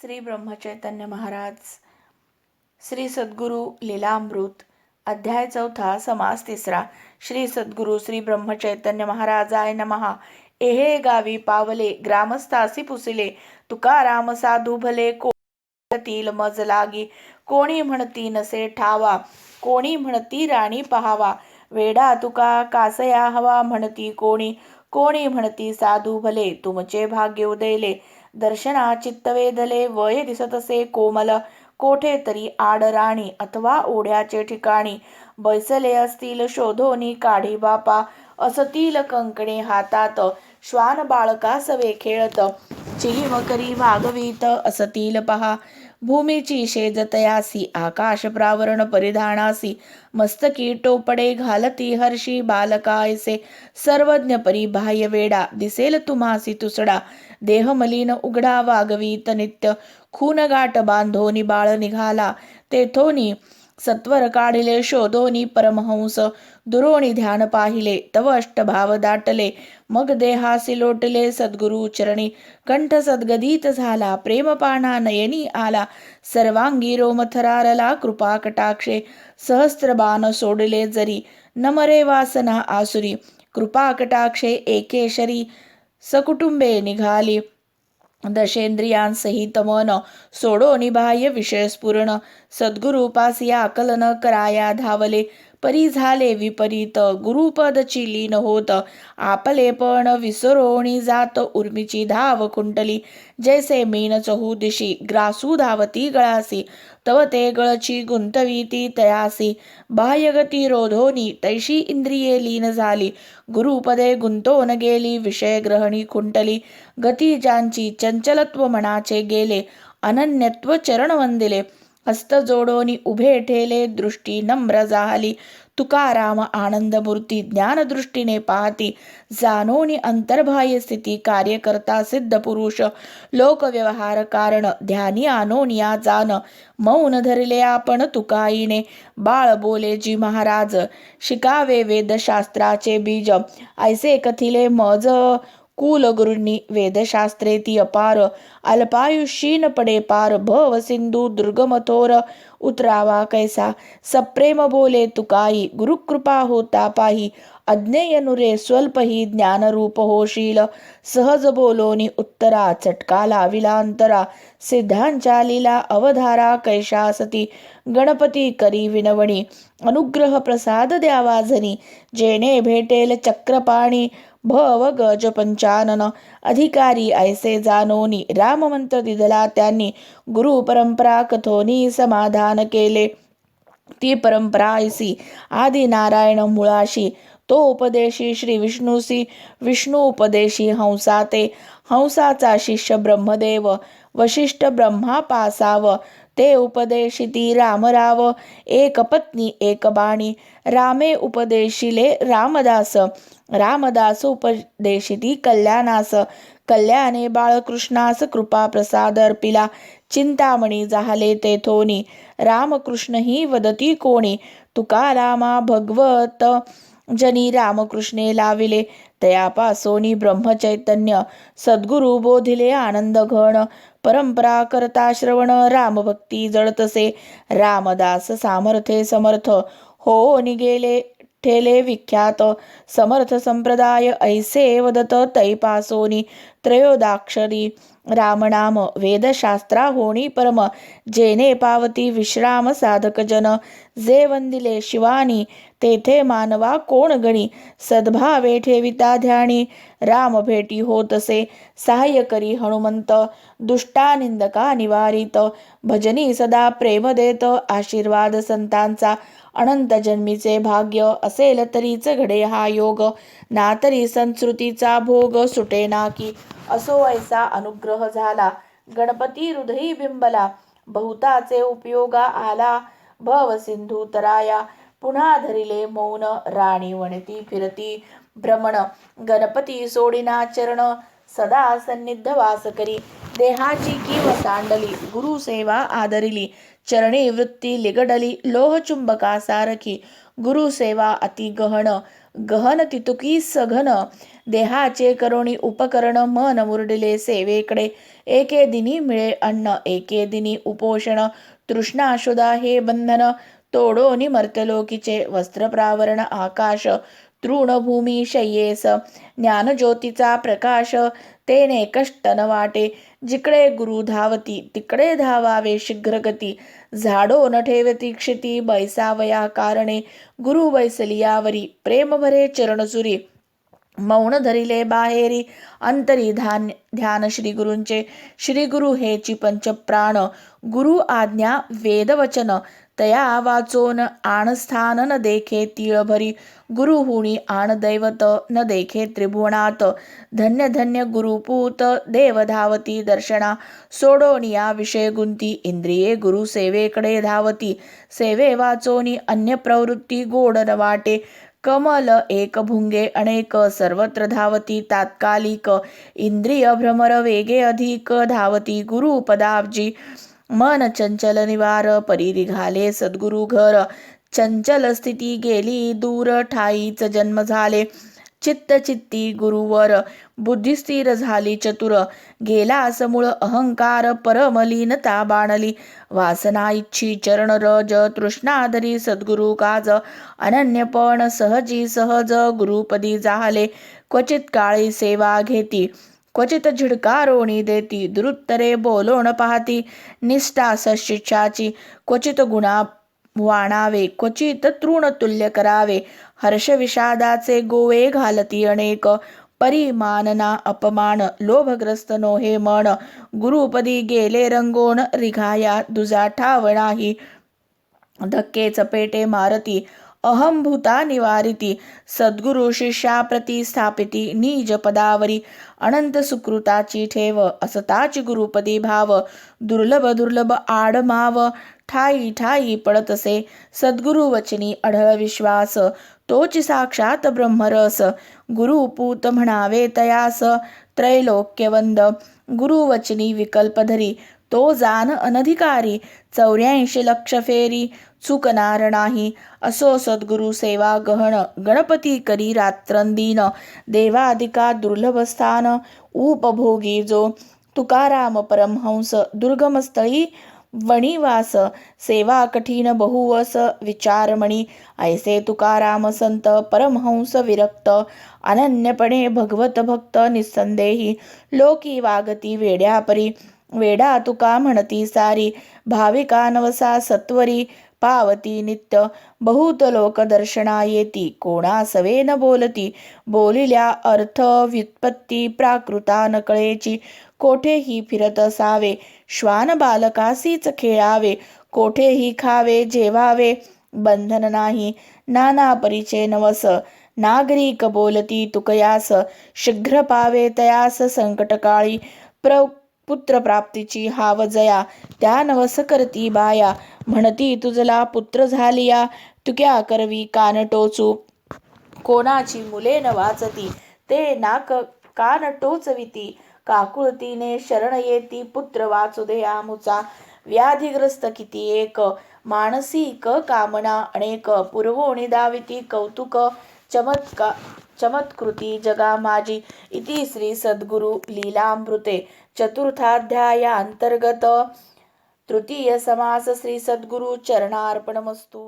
श्री ब्रह्मचैतन्य महाराज श्री सद्गुरू लीलामृत अध्याय चौथा समास तिसरा. श्री सद्गुरू श्री ब्रह्मचैतन्य महाराजाय नमहा एहे गावी पावले ग्रामस्थासी पुसिले तुकाराम साधू भले कोतील मज लागी कोणी म्हणती नसे ठावा कोणी म्हणती राणी पहावा. वेडा तुका कासया हवा म्हणती कोणी कोणी म्हणती साधू भले तुमचे भाग्य उदयले दर्शना चित्तवेदले वय दिसत असे कोमल. कोठे तरी आड राणी अथवा ओढ्याचे ठिकाणी. बैसले असतील शोधोनी काढी बापा. असतील कंकणे हातात. श्वान बाळकासवे खेळत. चिलीम करी वागवीत. असतील पहा. भूमीची शेजतयासी आकाश प्रावरण परिधानासी मस्तकी टोपडे घालती हर्षी बालकायसे सर्वज्ञ परिबाह्य वेडा दिसेल तुम्हासी तुसडा देहमलिन उघडा वागवीत नित्य खून गाठ बांधोनी बाळ निघाला तेथोनी सत्वर काढिले शोधोनी परमहंस दुरोणी ध्यान पाहिले तव अष्टभाव दाटले. मग देहासी लोटले सद्गुरु चरणी. कंठ सद्गदित झाला प्रेमपाना नयनी आला. सर्वांगी रोमथरारला कृपा कटाक्षे. सहस्त्रबाण सोडले जरी नमरे वासना आसुरी. कृपा कटाक्षे एकेशरी. सकुटुंबे निघाली. दशेंद्रियांसहित मन सोडो निबाह्य विषय सद्गुरूपास या आकलन कराया धावले. परी झाले विपरीत गुरुपदची लीन होत. आपले पण विसरोणी जात उर्मीची धाव कुंटली जैसे मीन चहुदिशी ग्रासू धावती गळासी. तव ते गळची गुंतवीती तयासी. बाह्यगती रोधोनी तैशी इंद्रिये लीन झाली. गुरुपदे गुंतोन गेली विषयग्रहणी कुंटली गती ज्यांची चंचलत्व मनाचे गेले अनन्यत्व चरण वंदिले. हस्त जोडोनी उभे ठेले दृष्टी नम्र जाहली. तुकाराम आनंदमूर्ती ज्ञानदृष्टीने पाहती जाणोनी अंतर्बाह्य स्थिती कार्यकर्ता सिद्ध पुरुष. लोकव्यवहार कारण ध्यानी आनोनिया जाण. मौन धरले आपण तुकाईने बाळ बोले जी महाराज. शिकावे वेदशास्त्राचे बीज. ऐसे कथिले मज. कुलगुरूंनी वेदशास्त्रे ती अपार अल्पायुषीन पडे पार भव सिंधू दुर्गमथोर उतरावा कैसा सप्रेम बोले तुकाई गुरुकृपा होता पाही अज्ञेयनुरे स्वल्पही स्वल्प ही ज्ञानरूप होशील सहज बोलोनी उत्तरा चटका लाविला अंतरा सिद्धांच्या लीला अवधारा कैशासती गणपती करी विनवणी अनुग्रह प्रसाद द्यावा झनी जेणे भेटेल चक्रपाणी भव गज पंचानन अधिकारी ऐसे जानोनी राममंत्र दिदला त्यांनी गुरु परंपरा कथोनी समाधान केले ती परंपरा ऐसी आदि नारायण मुळाशी तो उपदेशी श्री विष्णूसी विष्णू उपदेशी हंसाते हंसाचा शिष्य ब्रह्मदेव वशिष्ठ ब्रह्मा पासाव ते उपदेशिती रामराव एक पत्नी एक बाणी रामे उपदेशिले रामदास रामदास उपदेशिती कल्याणास कल्याणे बाळकृष्णास कृपा प्रसाद अर्पिला चिंतामणी झाले तेथोनी रामकृष्ण ही वदती कोणी तुकारामा भगवत जनी रामकृष्णे लाविले. तयापासोनी ब्रह्मचैतन्य सद्गुरु बोधिले आनंद घण परंपरा करता श्रवण रामभक्ती जळतसे. रामदास सामर्थे समर्थ. हो निगेले ठेले विख्यात. समर्थ संप्रदाय ऐसे वदत तैपासोनी. त्रयोदाक्षरी रामनाम वेदशास्त्रा होणी परम. जेने पावती विश्राम साधक जन जे वंदिले शिवानी तेथे मानवा कोण गणी? सद्भावे ठेविता ध्यानी राम भेटी होतसे सहाय्य करी हनुमंत दुष्टा निंदका निवारित भजनी सदा प्रेम देत आशीर्वाद संतांचा अनंत जन्मीचे भाग्य असेल तरीच घडे हा योग ना तरी संस्कृतीचा भोग सुटे ना की असो ऐसा अनुग्रह झाला. गणपती हृदयी बिंबला बहुताचे उपयोगा आला भव सिंधू तराया पुन्हा धरिले मौन राणी वणती फिरती भ्रमण. गणपती सोडिना चरण सदा सन्निध वास करी. देहाची किव सांडली गुरुसेवा आदरिली. चरणी वृत्ती लिगडली लोहचुंबका सारखी. गुरुसेवा अति गहन गहन तितुकी सघन. देहाचे करोणी उपकरण मन मुरडिले सेवेकडे. एके दिनी मिळे अन्न एके दिनी उपोषण. तृष्णाशुदा हे बंधन तोडोनि मर्तलोकीचे वस्त्रप्रावरण आकाश तृणभूमी शय्येस ज्ञानज्योतीचा प्रकाश तेने कष्टन वाटे जिकडे गुरु धावती तिकडे धावावे शीघ्रगती. झाडो न ठेवती क्षिती बैसावया कारणे गुरु वैसलियावरी प्रेमभरे चरणसुरी. मौन धरिले बाहेरी अंतरी ध्यान ध्यान श्री गुरूंचे. श्री गुरु हेची पंचप्राण गुरु आज्ञा वेदवचन. तया वाचोन आणस्थान न देखे तिळभरी. गुरुहुणी आण दैवत न देखे त्रिभुवनात. धन्य धन्य गुरुपूत देव धावती दर्शना. सोडोनिया विषय गुंती इंद्रिये गुरु सेवेकडे धावती. सेवे वाचोनी अन्य प्रवृत्ती गोड न वाटे. कमल एक भुंगे अनेक सर्वत्र धावती तात्कालिक. इंद्रिय भ्रमर वेगे अधिक धावती गुरुपदाब्जी मन चंचल निवार परी निघाले सद्गुरु घर. चंचल स्थिती गेली दूर ठाईच जन्म झाले. चित्त चित्ती गुरुवर बुद्धी स्थिर झाली चतुर. गेला समूळ अहंकार परमलीनता बाणली. वासना इच्छी चरण रज तृष्णाधरी सद्गुरु काज. अनन्यपण सहजी सहज गुरुपदी झाले क्वचित काळी सेवा घेती. क्वचित झिडकारोणी देती दुरुत्तरे बोलोण पाहती निष्ठा सशिक्षाची क्वचित गुणा वाणावे क्वचित तृणतुल्य करावे हर्ष विषादाचे गोवे घालती अनेक परिमानना अपमान लोभग्रस्त नोहे मन गुरुपदी गेले रंगोण रिघाया दुजा ठाव नाही धक्के चपेटे मारती अहंभूता निवारिती। सद्गुरु शिष्या प्रतिस्थापिती निज पदावरी। अनंत सुकृताची ठेव असताची गुरुपदी भाव। दुर्लभ दुर्लभ आडमाव। ठाई ठाई पडतसे। सद्गुरु वचनी अढळ विश्वास। तोच साक्षात ब्रह्मरस। गुरुपूत म्हणावे तयास। त्रैलोक्यवंद गुरुवचनी विकल्पधरी तो जान अनधिकारी। चौऱ्याऐंशी लक्ष फेरी। चुकणार नाही असो सद्गुरु सेवा गहन गणपती करी रात्रंदीन. देवाधिका दुर्लभ स्थान उपभोगी जो तुकाराम परमहंस दुर्गमस्थळी वणिवास सेवा कठीण बहुवस विचारमणी. ऐसे तुकाराम संत परमहंस विरक्त अनन्यपणे भगवत भक्त निसंदेही. लोकी वागती वेड्यापरी वेडा तुका म्हणती सारी. भाविका नवसा सत्वरी पावती नित्य बहुत लोक दर्शना येती कोणा सवेन बोलती. बोलिल्या अर्थ व्युत्पत्ती प्राकृता नकळेची. कोठेही फिरत असावे. श्वान बालकासीच खेळावे. कोठेही खावे जेवावे. बंधन नाही. नाना परिचय नवस. नागरिक बोलती तुकयास. शीघ्र पावे तयास संकटकाळी. प्र पुत्रप्राप्तीची हाव जया त्या नवस करती बाया. म्हणती तुझला पुत्र झालिया. तुक्या करवी कान टोचू. कोणाची मुले न वाचती ते नाक कान टोचविती. काकुळतीने शरण येती पुत्र वाचू दे आमुचा. व्याधिग्रस्त किती एक. मानसिक कामना अनेक. पुरवोणी दाविती कौतुक. चमत्का चमत्कृती जगामाजी इति श्री सद्गुरु लीलामृते चतुर्थाध्यायाअंतर्गत तृतीय समास श्री सद्गुरु चरणार्पणमस्तु.